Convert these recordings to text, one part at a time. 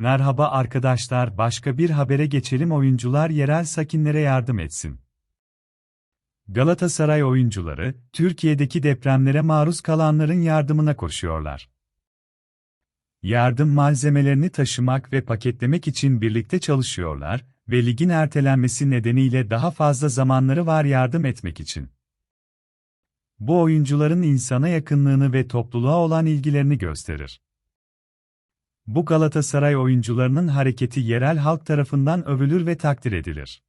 Merhaba arkadaşlar, başka bir habere geçelim. Oyuncular yerel sakinlere yardım etsin. Galatasaray oyuncuları, Türkiye'deki depremlere maruz kalanların yardımına koşuyorlar. Yardım malzemelerini taşımak ve paketlemek için birlikte çalışıyorlar ve ligin ertelenmesi nedeniyle daha fazla zamanları var yardım etmek için. Bu oyuncuların insana yakınlığını ve topluluğa olan ilgilerini gösterir. Bu Galatasaray oyuncularının hareketi yerel halk tarafından övülür ve takdir edilir.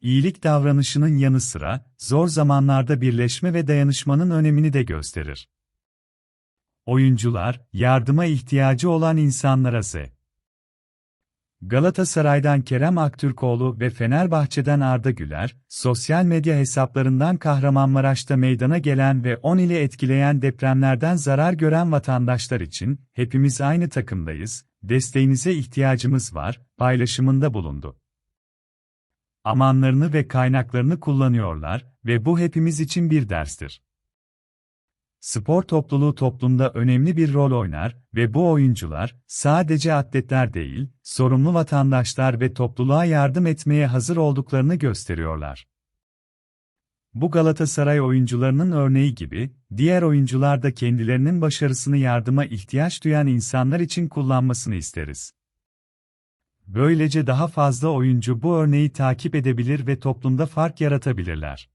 İyilik davranışının yanı sıra, zor zamanlarda birleşme ve dayanışmanın önemini de gösterir. Oyuncular, yardıma ihtiyacı olan insanlara Z. Galatasaray'dan Kerem Aktürkoğlu ve Fenerbahçe'den Arda Güler, sosyal medya hesaplarından Kahramanmaraş'ta meydana gelen ve 10 ili etkileyen depremlerden zarar gören vatandaşlar için, hepimiz aynı takımdayız, desteğinize ihtiyacımız var, paylaşımında bulundu. Amanlarını ve kaynaklarını kullanıyorlar ve bu hepimiz için bir derstir. Spor topluluğu toplumda önemli bir rol oynar ve bu oyuncular sadece atletler değil, sorumlu vatandaşlar ve topluluğa yardım etmeye hazır olduklarını gösteriyorlar. Bu Galatasaray oyuncularının örneği gibi, diğer oyuncular da kendilerinin başarısını yardıma ihtiyaç duyan insanlar için kullanmasını isteriz. Böylece daha fazla oyuncu bu örneği takip edebilir ve toplumda fark yaratabilirler.